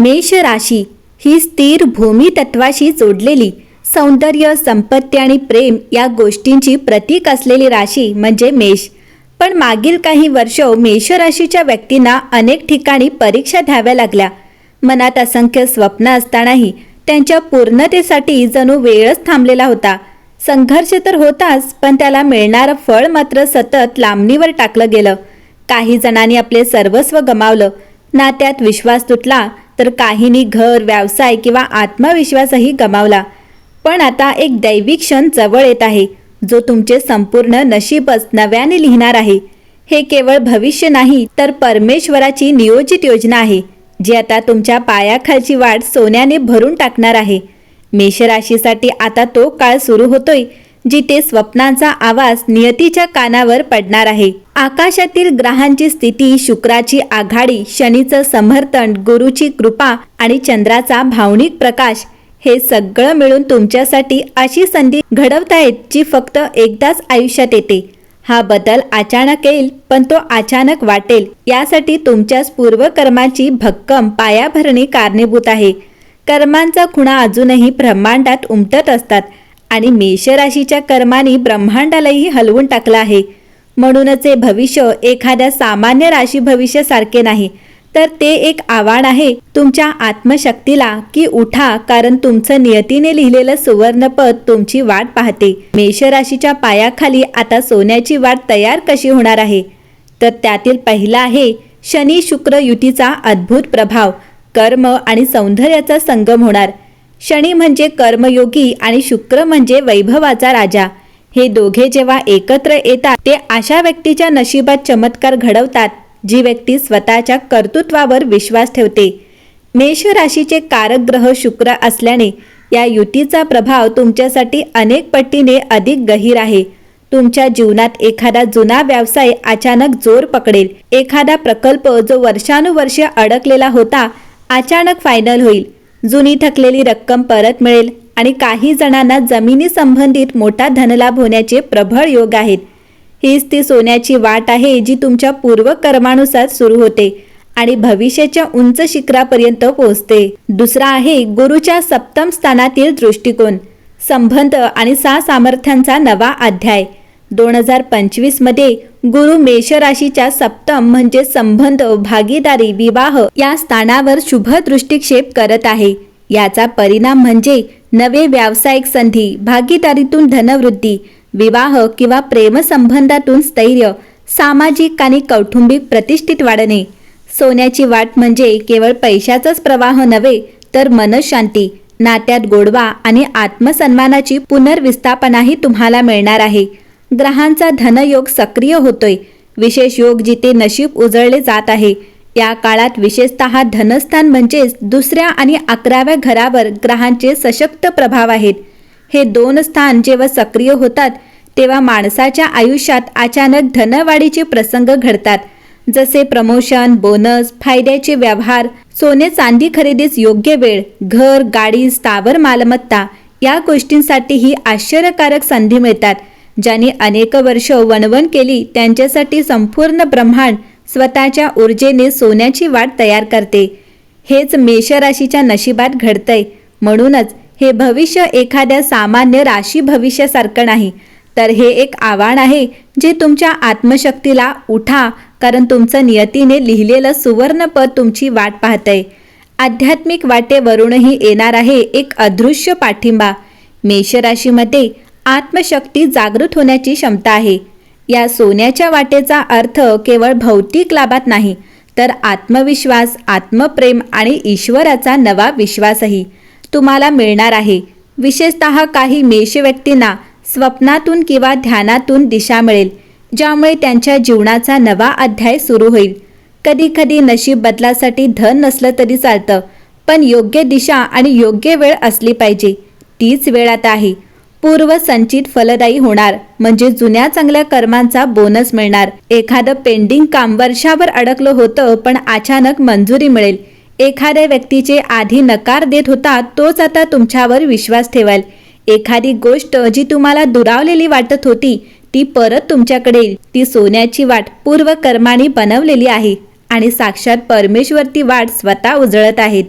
मेष राशी ही स्थिर भूमी तत्वाशी जोडलेली सौंदर्य संपत्ती आणि प्रेम या गोष्टींची प्रतीक असलेली राशी म्हणजे मेष. पण मागील काही वर्ष मेष राशीच्या व्यक्तींना अनेक ठिकाणी परीक्षा द्याव्या लागल्या. मनात असंख्य स्वप्न असतानाही त्यांच्या पूर्णतेसाठी जणू वेळच थांबलेला होता. संघर्ष तर होताच पण त्याला मिळणारं फळ मात्र सतत लांबणीवर टाकलं गेलं. काही जणांनी आपले सर्वस्व गमावलं. नात्यात विश्वास तुटला तर काहींनी घर व्यवसाय किंवा आत्मविश्वासही गमावला. पण आता एक दैविक क्षण जवळ येत आहे जो तुमचे संपूर्ण नशीबच नव्याने लिहिणार आहे. हे केवळ भविष्य नाही तर परमेश्वराची नियोजित योजना आहे जी आता तुमच्या पायाखालची वाट सोन्याने भरून टाकणार आहे. मेषराशीसाठी आता तो काळ सुरू होतोय जिथे स्वप्नांचा आवाज नियतीच्या कानावर पडणार आहे. आकाशातील ग्रहांची स्थिती शुक्राची आघाडी शनीचं समर्थन गुरुची कृपा आणि चंद्राचा भावनिक प्रकाश हे सगळं मिळून तुमच्यासाठी अशी संधी घडवतायत जी फक्त एकदाच आयुष्यात येते. हा बदल अचानक येईल पण तो अचानक वाटेल. यासाठी तुमच्याच पूर्वकर्माची भक्कम पायाभरणी कारणीभूत आहे. कर्मांचा खुणा अजूनही ब्रह्मांडात उमटत असतात. आणि मेषराशीच्या कर्माने ब्रह्मांडालाही हलवून टाकलं आहे. म्हणूनच हे भविष्य एखाद्या सामान्य राशी भविष्यासारखे नाही. तर ते एक आव्हान आहे तुमच्या आत्मशक्तीला की उठा कारण तुमचं नियतीने लिहिलेलं सुवर्णपद तुमची वाट पाहते. मेषराशीच्या पायाखाली आता सोन्याची वाट तयार कशी होणार आहे? तर त्यातील पहिला आहे शनी शुक्र युतीचा अद्भुत प्रभाव. कर्म आणि सौंदर्याचा संगम होणार. शनी म्हणजे कर्मयोगी आणि शुक्र म्हणजे वैभवाचा राजा. हे दोघे जेव्हा एकत्र येतात ते अशा व्यक्तीच्या नशिबात चमत्कार घडवतात जी व्यक्ती स्वतःच्या कर्तृत्वावर विश्वास ठेवते. मेष राशीचे कारक ग्रह शुक्र असल्याने या युतीचा प्रभाव तुमच्यासाठी अनेक पटीने अधिक गहीर आहे. तुमच्या जीवनात एखादा जुना व्यवसाय अचानक जोर पकडेल. एखादा प्रकल्प जो वर्षानुवर्षे अडकलेला होता अचानक फायनल होईल. जुनी थकलेली रक्कम परत मिळेल आणि काही जणांना जमिनी संबंधित मोठा धनलाभ होण्याचे प्रबळ योग आहेत. हीच ती सोन्याची वाट आहे जी तुमच्या पूर्वकर्मानुसार सुरू होते आणि भविष्याच्या उंच शिखरापर्यंत पोहोचते. दुसरा आहे गुरुच्या सप्तम स्थानातील दृष्टिकोन. संबंध आणि सा सामर्थ्यांचा नवा अध्याय. दोन हजार पंचवीसमध्ये गुरु मेष राशीच्या सप्तम म्हणजे संबंध भागीदारी विवाह या स्थानावर शुभ दृष्टिक्षेप करत आहे. याचा परिणाम म्हणजे नवे व्यावसायिक संधी भागीदारीतून धनवृद्धी विवाह किंवा प्रेमसंबंधातून स्थैर्य सामाजिक आणि कौटुंबिक प्रतिष्ठित वाढणे. सोन्याची वाट म्हणजे केवळ पैशाचाच प्रवाह नव्हे तर मनशांती नात्यात गोडवा आणि आत्मसन्मानाची पुनर्विस्थापनाही तुम्हाला मिळणार आहे. ग्रहांचा धनयोग सक्रिय होतोय. विशेष योग जिथे नशीब उजळले जात आहे या काळात विशेषतः धनस्थान म्हणजेच दुसऱ्या आणि अकराव्या घरावर ग्रहांचे सशक्त प्रभाव आहेत. हे दोन स्थान जेव्हा सक्रिय होतात तेव्हा माणसाच्या आयुष्यात अचानक धनवाढीचे प्रसंग घडतात. जसे प्रमोशन बोनस फायद्याचे व्यवहार सोने चांदी खरेदीस योग्य वेळ घर गाडी स्थावर मालमत्ता या गोष्टींसाठी ही आश्चर्यकारक संधी मिळतात. ज्यांनी अनेक वर्ष वणवण केली त्यांच्यासाठी संपूर्ण ब्रह्मांड स्वतःच्या ऊर्जेने सोन्याची वाट तयार करते. हेच मेषराशीच्या नशिबात घडतंय. म्हणूनच हे भविष्य एखाद्या सामान्य राशी भविष्यासारखं नाही. तर हे एक आव्हान आहे जे तुमच्या आत्मशक्तीला उठा कारण तुमचं नियतीने लिहिलेलं सुवर्णपद तुमची वाट पाहतंय. आध्यात्मिक वाटेवरूनही येणार आहे एक अदृश्य पाठिंबा. मेषराशीमध्ये आत्मशक्ती जागृत होण्याची क्षमता आहे. या सोन्याच्या वाटेचा अर्थ केवळ भौतिक लाभात नाही तर आत्मविश्वास आत्मप्रेम आणि ईश्वराचा नवा विश्वासही तुम्हाला मिळणार आहे. विशेषतः काही मेष व्यक्तींना स्वप्नातून किंवा ध्यानातून दिशा मिळेल ज्यामुळे त्यांच्या जीवनाचा नवा अध्याय सुरू होईल. कधी कधी नशीब बदलासाठी धन नसलं तरी चालतं पण योग्य दिशा आणि योग्य वेळ असली पाहिजे. तीच वेळ आता आहे. पूर्व संचित फलदायी होणार. म्हणजे जुन्या चांगल्या कर्मांचा बोनस मिळणार. एखादं पेंडिंग काम वर्षावर अडकलं होतं पण अचानक मंजुरी मिळेल. एखाद्या व्यक्तीचे आधी नकार देत होता तोच आता तुमच्यावर विश्वास ठेवाल. एखादी गोष्ट जी तुम्हाला दुरावलेली वाटत होती ती परत तुमच्याकडे येईल. ती सोन्याची वाट पूर्वकर्माने बनवलेली आहे. आणि साक्षात परमेश्वर ती वाट स्वतः उजळत आहेत.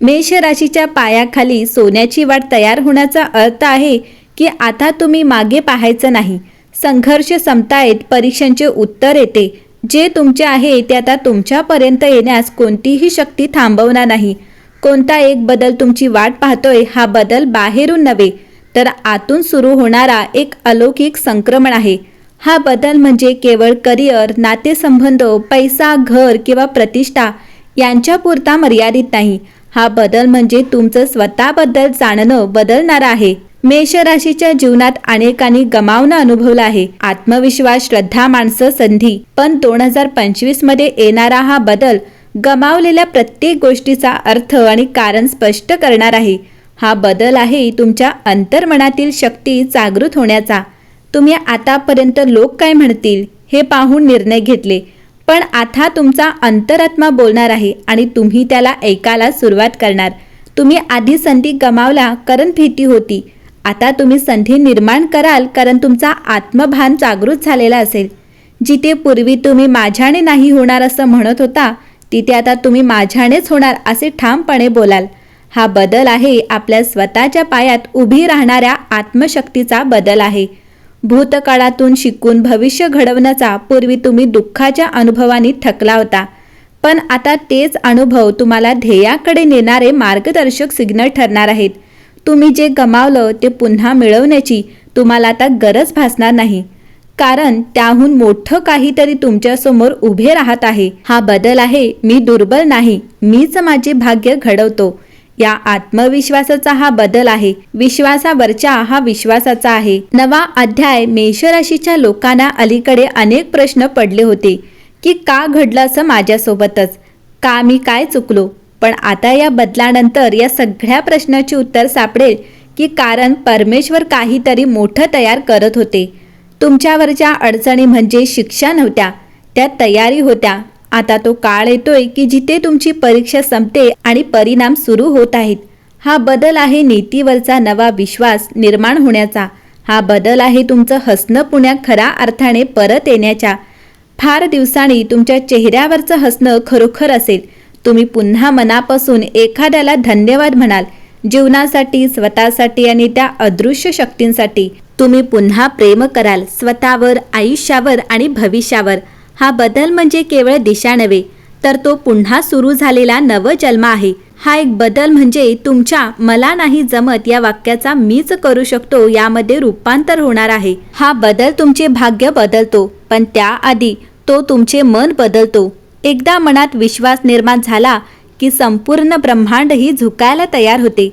मेष राशीच्या पायाखाली सोन्याची वाट तयार होण्याचा अर्थ आहे की आता तुम्ही मागे पाहायचं नाही. संघर्ष संपतायत परीक्षांचे उत्तर येते. जे तुमचे आहे ते आता तुमच्यापर्यंत येण्यास कोणतीही शक्ती थांबवणार नाही. कोणता एक बदल तुमची वाट पाहतोय हा बदल बाहेरून नव्हे तर आतून सुरू होणारा एक अलौकिक संक्रमण आहे. हा बदल म्हणजे केवळ करिअर नातेसंबंध पैसा घर किंवा प्रतिष्ठा यांच्यापुरता मर्यादित नाही. हा बदल म्हणजे तुमचं स्वतःबद्दल जाणणं बदलणार आहे. मेष राशीच्या जीवनात अनेकांनी गमावणं अनुभवलं आहे. आत्मविश्वास श्रद्धा माणसं संधी. पण दोन हजार पंचवीसमध्ये येणारा हा बदल गमावलेल्या प्रत्येक गोष्टीचा अर्थ आणि कारण स्पष्ट करणार आहे. हा बदल आहे तुमच्या अंतर्मनातील शक्ती जागृत होण्याचा. तुम्ही आतापर्यंत लोक काय म्हणतील हे पाहून निर्णय घेतले. पण आता तुमचा अंतरात्मा बोलणार आहे आणि तुम्ही त्याला ऐकायला सुरुवात करणार. तुम्ही आधी संधी गमावला कारण भीती होती. आता तुम्ही संधी निर्माण कराल कारण तुमचा आत्मभान जागृत झालेला असेल. जिथे पूर्वी तुम्ही माझ्याने नाही होणार असं म्हणत होता तिथे आता तुम्ही माझ्यानेच होणार असे ठामपणे बोलाल. हा बदल आहे आपल्या स्वतःच्या पायात उभी राहणाऱ्या आत्मशक्तीचा बदल आहे. भूतकाळातून शिकून भविष्य घडवण्याचा पूर्वी तुम्ही दुःखाच्या अनुभवाने थकला होता. पण आता तेच अनुभव तुम्हाला ध्येयाकडे नेणारे मार्गदर्शक सिग्नल ठरणार आहेत. तुम्ही जे गमावलं ते पुन्हा मिळवण्याची तुम्हाला आता गरज भासणार नाही. कारण त्याहून मोठं काहीतरी तुमच्यासमोर उभे राहत आहे. हा बदल आहे मी दुर्बल नाही मीच माझे भाग्य घडवतो. या आत्मविश्वासाचा हा बदल आहे. विश्वासावरच्या हा विश्वासाचा आहे. नवा अध्याय मेषराशीच्या लोकांना अलीकडे अनेक प्रश्न पडले होते की का घडलं असं माझ्यासोबतच? का मी काय चुकलो? पण आता या बदलानंतर या सगळ्या प्रश्नाचे उत्तर सापडेल की कारण परमेश्वर काहीतरी मोठं तयार करत होते. तुमच्यावरच्या अडचणी म्हणजे शिक्षा नव्हत्या त्या तयारी होत्या. आता तो काळ येतोय की जिथे तुमची परीक्षा संपते आणि परिणाम सुरू होत आहेत हा बदल आहे नीतीवरचा नवा विश्वास निर्माण होण्याचा. हा बदल आहे तुमचं हसणं पुण्या खऱ्या अर्थाने परत येण्याच्या. फार दिवसांनी तुमच्या चेहऱ्यावरचं हसणं खरोखर असेल. तुम्ही पुन्हा मनापासून एखाद्याला धन्यवाद म्हणाल जीवनासाठी स्वतःसाठी आणि त्या अदृश्य शक्तींसाठी. तुम्ही पुन्हा प्रेम कराल स्वतःवर आयुष्यावर आणि भविष्यावर. हा बदल म्हणजे केवळ दिशा नव्हे तर तो पुन्हा सुरू झालेला नवजन्म आहे. हा एक बदल म्हणजे तुमच्या मला नाही जमत या वाक्याचा मीच करू शकतो यामध्ये रूपांतर होणार आहे. हा बदल तुमचे भाग्य बदलतो पण त्याआधी तो तुमचे मन बदलतो. एकदा मनात विश्वास निर्माण झाला की संपूर्ण ब्रह्मांड ही झुकायला तयार होते.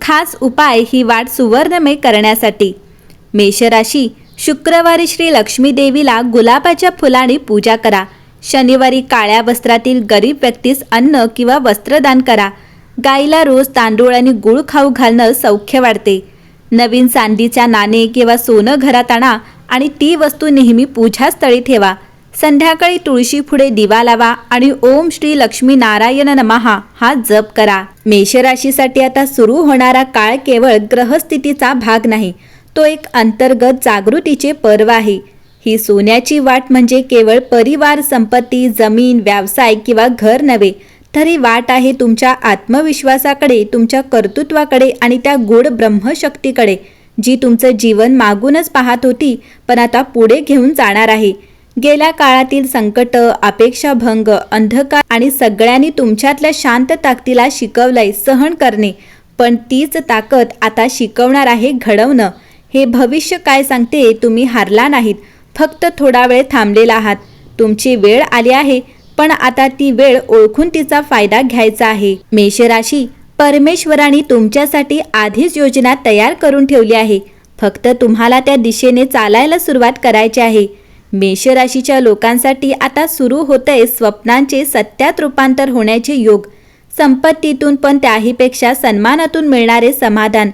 खास उपाय ही वाट सुवर्णमय करण्यासाठी. मेषराशी शुक्रवारी श्री लक्ष्मी देवीला गुलाबाच्या फुलाने पूजा करा. शनिवारी काळ्या वस्त्रातील गरीब व्यक्तीस अन्न किंवा वस्त्रदान करा. गाईला रोज तांदूळ आणि गुळ खाऊ घालणं सौख्य वाढते नवीन चांदीच्या नाणे किंवा सोनं घरात आणा आणि ती वस्तू नेहमी पूजास्थळी ठेवा. संध्याकाळी तुळशी पुढे दिवा लावा आणि ओम श्री लक्ष्मी नारायण नमहा हा जप करा. मेषराशीसाठी आता सुरू होणारा काळ केवळ ग्रहस्थितीचा भाग नाही. तो एक अंतर्गत जागृतीचे पर्व आहे. ही सोन्याची वाट म्हणजे केवळ परिवार संपत्ती जमीन व्यवसाय किंवा घर नव्हे तर ही वाट आहे तुमच्या आत्मविश्वासाकडे तुमच्या कर्तृत्वाकडे आणि त्या गूढ ब्रह्मशक्तीकडे जी तुमचं जीवन मागूनच पाहत होती पण आता पुढे घेऊन जाणार आहे. गेल्या काळातील संकट अपेक्षाभंग अंधकार आणि सगळ्यांनी तुमच्यातल्या शांत ताकदीला शिकवलंय सहन करणे पण तीच ताकद आता शिकवणार आहे घडवणं. हे भविष्य काय सांगते तुम्ही हारला नाहीत. फक्त थोडा वेळ थांबलेला आहात. तुमची वेळ आली आहे पण आता ती वेळ ओळखून तिचा फायदा घ्यायचा आहे. मेषराशी परमेश्वराने तुमच्यासाठी आधीच योजना तयार करून ठेवली आहे. फक्त तुम्हाला त्या दिशेने चालायला सुरुवात करायची आहे. मेषराशीच्या लोकांसाठी आता सुरू होतंय स्वप्नांचे सत्यात रूपांतर होण्याचे योग. संपत्तीतून पण त्याहीपेक्षा सन्मानातून मिळणारे समाधान.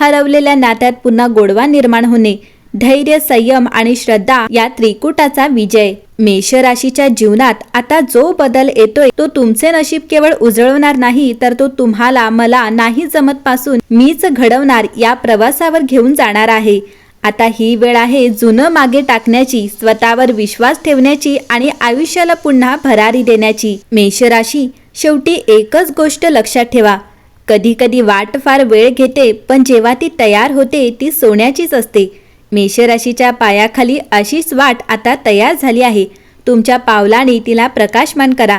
हरवलेल्या नात्यात पुन्हा गोडवा निर्माण होणे. धैर्य संयम आणि श्रद्धा या त्रिकुटाचा विजय. मेष राशीच्या जीवनात आता जो बदल येतोय तो तुमचे नशीब केवळ उजळवणार नाही तर तो तुम्हाला मला नाही जमत पासून मीच घडवणार या प्रवासावर घेऊन जाणार आहे. आता ही वेळ आहे जुनं मागे टाकण्याची स्वतःवर विश्वास ठेवण्याची आणि आयुष्याला पुन्हा भरारी देण्याची. मेष राशी शेवटी एकच गोष्ट लक्षात ठेवा. कधी कधी वाट फार वेळ घेते पण जेव्हा ती तयार होते ती सोन्याचीच असते. मेषराशीच्या पायाखाली अशीच वाट आता तयार झाली आहे. तुमच्या पावलाने तिला प्रकाशमान करा.